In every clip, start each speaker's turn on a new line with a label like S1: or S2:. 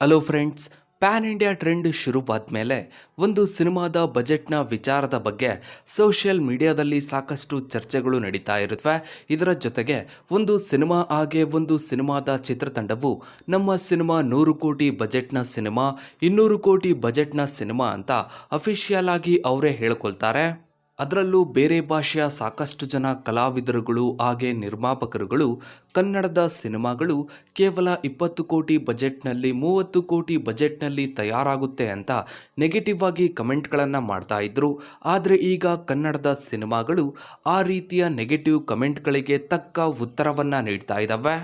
S1: Hello friends pan India trend ಶುರುವಾದ ಮೇಲೆ ಒಂದು ಸಿನಿಮಾದ ಬಜೆಟ್ನ ವಿಚಾರದ ಬಗ್ಗೆ ಸೋಷಿಯಲ್ ಮೀಡಿಯಾದಲ್ಲಿ ಸಾಕಷ್ಟು ಚರ್ಚೆಗಳು ನಡೀತಾ ಇರುತ್ತವೆ ಇದರ ಜೊತೆಗೆ ಒಂದು ಸಿನಿಮಾ ಹಾಗೆ ಒಂದು ಸಿನಿಮಾದ ಚಿತ್ರತಂಡವು ನಮ್ಮ ಸಿನಿಮಾ ನೂರು ಕೋಟಿ ಬಜೆಟ್ನ ಸಿನಿಮಾ, ಇನ್ನೂರು ಕೋಟಿ ಬಜೆಟ್ನ ಸಿನಿಮಾ ಅಂತ ಅಫಿಷಿಯಲ್ ಆಗಿ ಅವರೇ ಹೇಳ್ಕೊಳ್ತಾರೆ. ಅದರಲ್ಲೂ ಬೇರೆ ಭಾಷೆಯ ಸಾಕಷ್ಟು ಜನ ಕಲಾವಿದರುಗಳು, ಹಾಗೆ ನಿರ್ಮಾಪಕರುಗಳು, ಕನ್ನಡದ ಸಿನಿಮಾಗಳು ಕೇವಲ ಇಪ್ಪತ್ತು ಕೋಟಿ ಬಜೆಟ್ನಲ್ಲಿ, ಮೂವತ್ತು ಕೋಟಿ ಬಜೆಟ್ನಲ್ಲಿ ತಯಾರಾಗುತ್ತೆ ಅಂತ ನೆಗೆಟಿವ್ ಆಗಿ ಕಮೆಂಟ್ಗಳನ್ನು ಮಾಡ್ತಾ ಇದ್ರು. ಆದರೆ ಈಗ ಕನ್ನಡದ ಸಿನಿಮಾಗಳು ಆ ರೀತಿಯ ನೆಗೆಟಿವ್ ಕಮೆಂಟ್ಗಳಿಗೆ ತಕ್ಕ ಉತ್ತರವನ್ನು ನೀಡ್ತಾ ಇದ್ದಾವೆ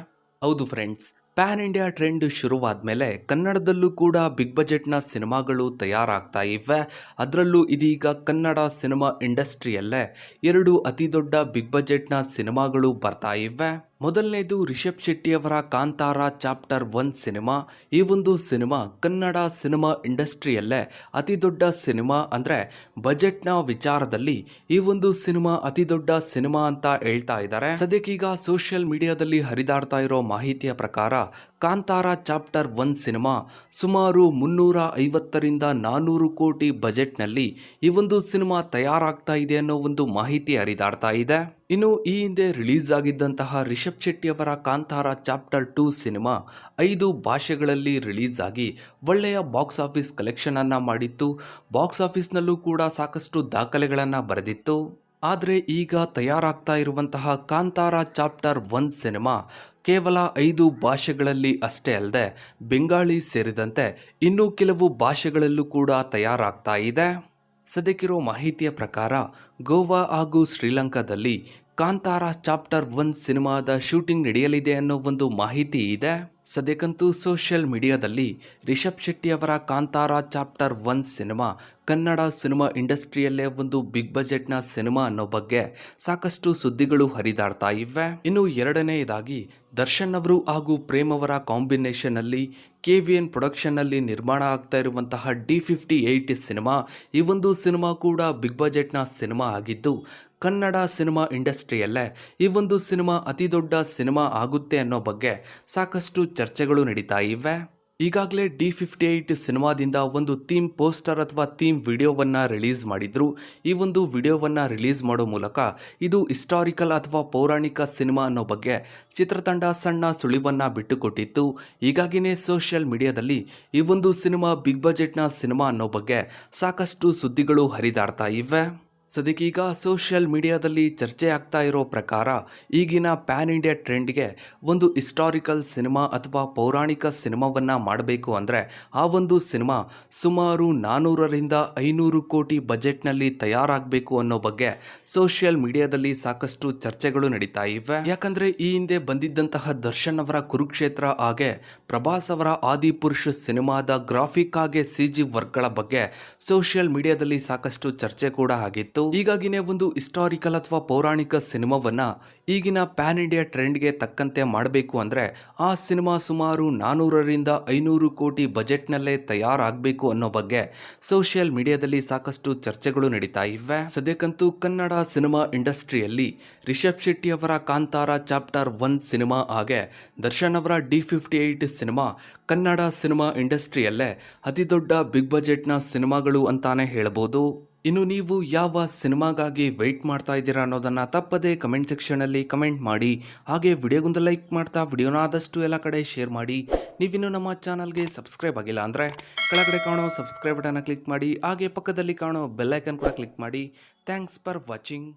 S1: ಹೌದು ಫ್ರೆಂಡ್ಸ್ ಪ್ಯಾನ್ ಇಂಡಿಯಾ ಟ್ರೆಂಡ್ ಶುರುವಾದ ಮೇಲೆ ಕನ್ನಡದಲ್ಲೂ ಕೂಡ ಬಿಗ್ ಬಜೆಟ್ನ ಸಿನಿಮಾಗಳು ತಯಾರಾಗ್ತಾ ಇವೆ. ಅದರಲ್ಲೂ ಇದೀಗ ಕನ್ನಡ ಸಿನಿಮಾ ಇಂಡಸ್ಟ್ರಿಯಲ್ಲೇ ಎರಡು ಅತಿ ದೊಡ್ಡ ಬಿಗ್ ಬಜೆಟ್ನ ಸಿನಿಮಾಗಳು ಬರ್ತಾ ಇವೆ. ಮೊದಲನೇದು ರಿಷಬ್ ಶೆಟ್ಟಿಯವರ ಕಾಂತಾರ ಚಾಪ್ಟರ್ ಒನ್ ಸಿನಿಮಾ. ಈ ಒಂದು ಸಿನಿಮಾ ಕನ್ನಡ ಸಿನಿಮಾ ಇಂಡಸ್ಟ್ರಿಯಲ್ಲೇ ಅತಿ ದೊಡ್ಡ ಸಿನಿಮಾ ಅಂದರೆ ಬಜೆಟ್ನ ವಿಚಾರದಲ್ಲಿ ಈ ಒಂದು ಸಿನಿಮಾ ಅತಿ ದೊಡ್ಡ ಸಿನಿಮಾ ಅಂತ ಹೇಳ್ತಾ ಇದ್ದಾರೆ. ಸದ್ಯಕ್ಕೀಗ ಸೋಷಿಯಲ್ ಮೀಡಿಯಾದಲ್ಲಿ ಹರಿದಾಡ್ತಾ ಇರೋ ಮಾಹಿತಿಯ ಪ್ರಕಾರ ಕಾಂತಾರ ಚಾಪ್ಟರ್ ಒನ್ ಸಿನಿಮಾ ಸುಮಾರು ಮುನ್ನೂರ ಐವತ್ತರಿಂದ ನಾನ್ನೂರು ಕೋಟಿ ಬಜೆಟ್ನಲ್ಲಿ ಈ ಒಂದು ಸಿನಿಮಾ ತಯಾರಾಗ್ತಾ ಇದೆ ಅನ್ನೋ ಒಂದು ಮಾಹಿತಿ ಹರಿದಾಡ್ತಾ ಇದೆ. ಇನ್ನು ಈ ಹಿಂದೆ ರಿಲೀಸ್ ಆಗಿದ್ದಂತಹ ರಿಷಬ್ ಶೆಟ್ಟಿ ಅವರ ಕಾಂತಾರ ಚಾಪ್ಟರ್ ಟು ಸಿನಿಮಾ ಐದು ಭಾಷೆಗಳಲ್ಲಿ ರಿಲೀಸ್ ಆಗಿ ಒಳ್ಳೆಯ ಬಾಕ್ಸ್ ಆಫೀಸ್ ಕಲೆಕ್ಷನನ್ನು ಮಾಡಿತ್ತು. ಬಾಕ್ಸ್ ಆಫೀಸ್ನಲ್ಲೂ ಕೂಡ ಸಾಕಷ್ಟು ದಾಖಲೆಗಳನ್ನು ಬರೆದಿತ್ತು. ಆದರೆ ಈಗ ತಯಾರಾಗ್ತಾ ಇರುವಂತಹ ಕಾಂತಾರ ಚಾಪ್ಟರ್ ಒನ್ ಸಿನಿಮಾ ಕೇವಲ ಐದು ಭಾಷೆಗಳಲ್ಲಿ ಅಷ್ಟೇ ಅಲ್ಲದೆ ಬೆಂಗಾಳಿ ಸೇರಿದಂತೆ ಇನ್ನೂ ಕೆಲವು ಭಾಷೆಗಳಲ್ಲೂ ಕೂಡ ತಯಾರಾಗ್ತಾ ಇದೆ. ಸದ್ಯಕ್ಕಿರೋ ಮಾಹಿತಿಯ ಪ್ರಕಾರ ಗೋವಾ ಹಾಗೂ ಶ್ರೀಲಂಕಾದಲ್ಲಿ ಕಾಂತಾರ ಚಾಪ್ಟರ್ ಒನ್ ಸಿನಿಮಾದ ಶೂಟಿಂಗ್ ನಡೆಯಲಿದೆ ಅನ್ನೋ ಒಂದು ಮಾಹಿತಿ ಇದೆ. ಸದ್ಯಕ್ಕಂತೂ ಸೋಷಿಯಲ್ ಮೀಡಿಯಾದಲ್ಲಿ ರಿಷಬ್ ಶೆಟ್ಟಿ ಅವರ Kantara chapter one cinema, Kannada cinema ಇಂಡಸ್ಟ್ರಿಯಲ್ಲೇ ಒಂದು ಬಿಗ್ ಬಜೆಟ್ನ ಸಿನಿಮಾ ಅನ್ನೋ ಬಗ್ಗೆ ಸಾಕಷ್ಟು ಸುದ್ದಿಗಳು ಹರಿದಾಡ್ತಾ ಇವೆ. ಇನ್ನು ಎರಡನೆಯದಾಗಿ, ದರ್ಶನ್ ಅವರು ಹಾಗೂ ಪ್ರೇಮ್ ಅವರ ಕಾಂಬಿನೇಷನ್ ಅಲ್ಲಿ ಕೆ ವಿ ಎನ್ ಪ್ರೊಡಕ್ಷನ್ನಲ್ಲಿ ನಿರ್ಮಾಣ ಆಗ್ತಾ ಇರುವಂತಹ ಡಿ ಫಿಫ್ಟಿ ಏಯ್ಟ್ ಸಿನಿಮಾ, ಈ ಒಂದು ಸಿನಿಮಾ ಕೂಡ ಬಿಗ್ ಬಜೆಟ್ನ ಸಿನಿಮಾ ಆಗಿದ್ದು, ಕನ್ನಡ ಸಿನಿಮಾ ಇಂಡಸ್ಟ್ರಿಯಲ್ಲೇ ಈ ಒಂದು ಸಿನಿಮಾ ಅತಿ ದೊಡ್ಡ ಸಿನಿಮಾ ಆಗುತ್ತೆ ಅನ್ನೋ ಬಗ್ಗೆ ಸಾಕಷ್ಟು ಚರ್ಚೆಗಳು ನಡೀತಾ ಇವೆ. ಈಗಾಗಲೇ ಡಿ ಫಿಫ್ಟಿ ಏಯ್ಟ್ ಸಿನಿಮಾದಿಂದ ಒಂದು ಥೀಮ್ ಪೋಸ್ಟರ್ ಅಥವಾ ಥೀಮ್ ವಿಡಿಯೋವನ್ನು ರಿಲೀಸ್ ಮಾಡಿದ್ರು. ಈ ಒಂದು ವಿಡಿಯೋವನ್ನು ರಿಲೀಸ್ ಮಾಡೋ ಮೂಲಕ ಇದು ಹಿಸ್ಟಾರಿಕಲ್ ಅಥವಾ ಪೌರಾಣಿಕ ಸಿನಿಮಾ ಅನ್ನೋ ಬಗ್ಗೆ ಚಿತ್ರತಂಡ ಸಣ್ಣ ಸುಳಿವನ್ನು ಬಿಟ್ಟುಕೊಟ್ಟಿತ್ತು. ಈಗಾಗಿಯೇ ಸೋಷಿಯಲ್ ಮೀಡಿಯಾದಲ್ಲಿ ಈ ಒಂದು ಸಿನಿಮಾ ಬಿಗ್ ಬಜೆಟ್ನ ಸಿನಿಮಾ ಅನ್ನೋ ಬಗ್ಗೆ ಸಾಕಷ್ಟು ಸುದ್ದಿಗಳು ಹರಿದಾಡ್ತಾ ಇವೆ. ಸದ್ಯಕ್ಕೀಗ ಸೋಷಿಯಲ್ ಮೀಡಿಯಾದಲ್ಲಿ ಚರ್ಚೆ ಆಗ್ತಾ ಇರೋ ಪ್ರಕಾರ ಈಗಿನ ಪ್ಯಾನ್ ಇಂಡಿಯಾ ಟ್ರೆಂಡ್ಗೆ ಒಂದು ಹಿಸ್ಟಾರಿಕಲ್ ಸಿನಿಮಾ ಅಥವಾ ಪೌರಾಣಿಕ ಸಿನಿಮಾವನ್ನು ಮಾಡಬೇಕು ಅಂದರೆ ಆ ಒಂದು ಸಿನಿಮಾ ಸುಮಾರು ನಾನ್ನೂರರಿಂದ ಐನೂರು ಕೋಟಿ ಬಜೆಟ್ನಲ್ಲಿ ತಯಾರಾಗಬೇಕು ಅನ್ನೋ ಬಗ್ಗೆ ಸೋಷಿಯಲ್ ಮೀಡಿಯಾದಲ್ಲಿ ಸಾಕಷ್ಟು ಚರ್ಚೆಗಳು ನಡೀತಾ ಇವೆ. ಯಾಕಂದರೆ ಈ ಹಿಂದೆ ಬಂದಿದ್ದಂತಹ ದರ್ಶನ್ ಅವರ ಕುರುಕ್ಷೇತ್ರ ಹಾಗೆ ಪ್ರಭಾಸ್ ಅವರ ಆದಿಪುರುಷ್ ಸಿನಿಮಾದ ಗ್ರಾಫಿಕ್ ಹಾಗೆ ಸಿ ಜಿ ವರ್ಕ್ಗಳ ಬಗ್ಗೆ ಸೋಷಿಯಲ್ ಮೀಡಿಯಾದಲ್ಲಿ ಸಾಕಷ್ಟು ಚರ್ಚೆ ಕೂಡ ಆಗಿತ್ತು. ಹೀಗಾಗಿನೇ ಒಂದು ಹಿಸ್ಟಾರಿಕಲ್ ಅಥವಾ ಪೌರಾಣಿಕ ಸಿನಿಮಾವನ್ನ ಈಗಿನ ಪ್ಯಾನ್ ಇಂಡಿಯಾ ಟ್ರೆಂಡ್ಗೆ ತಕ್ಕಂತೆ ಮಾಡಬೇಕು ಅಂದರೆ ಆ ಸಿನಿಮಾ ಸುಮಾರು ನಾನ್ನೂರರಿಂದ ಐನೂರು ಕೋಟಿ ಬಜೆಟ್ನಲ್ಲೇ ತಯಾರಾಗಬೇಕು ಅನ್ನೋ ಬಗ್ಗೆ ಸೋಷಿಯಲ್ ಮೀಡಿಯಾದಲ್ಲಿ ಸಾಕಷ್ಟು ಚರ್ಚೆಗಳು ನಡೀತಾ ಇವೆ. ಸದ್ಯಕ್ಕಂತೂ ಕನ್ನಡ ಸಿನಿಮಾ ಇಂಡಸ್ಟ್ರಿಯಲ್ಲಿ ರಿಷಬ್ ಶೆಟ್ಟಿ ಅವರ ಕಾಂತಾರ ಚಾಪ್ಟರ್ ಒನ್ ಸಿನಿಮಾ ಹಾಗೆ ದರ್ಶನ್ ಅವರ D fifty eight cinema Kannada cinema ಇಂಡಸ್ಟ್ರಿಯಲ್ಲೇ ಅತಿ ದೊಡ್ಡ ಬಿಗ್ ಬಜೆಟ್ನ ಸಿನಿಮಾಗಳು ಅಂತಾನೆ ಹೇಳ್ಬೋದು. ಇನ್ನು ನೀವು ಯಾವ ಸಿನಿಮಾಗಾಗಿ ವೆಯ್ಟ್ ಮಾಡ್ತಾ ಇದ್ದೀರಾ ಅನ್ನೋದನ್ನು ತಪ್ಪದೇ ಕಮೆಂಟ್ ಸೆಕ್ಷನಲ್ಲಿ ಕಮೆಂಟ್ ಮಾಡಿ. ಹಾಗೆ ವಿಡಿಯೋಗೊಂದು ಲೈಕ್ ಮಾಡ್ತಾ ವಿಡಿಯೋನ ಆದಷ್ಟು ಎಲ್ಲ ಕಡೆ ಶೇರ್ ಮಾಡಿ. ನೀವಿನ್ನು ನಮ್ಮ ಚಾನಲ್ಗೆ ಸಬ್ಸ್ಕ್ರೈಬ್ ಆಗಿಲ್ಲ ಅಂದರೆ ಕೆಳಗಡೆ ಕಾಣೋ ಸಬ್ಸ್ಕ್ರೈಬ್ ಬಟನ್ನ ಕ್ಲಿಕ್ ಮಾಡಿ. ಹಾಗೆ ಪಕ್ಕದಲ್ಲಿ ಕಾಣೋ ಬೆಲ್ಲೈಕನ್ ಕೂಡ ಕ್ಲಿಕ್ ಮಾಡಿ. Thanks for watching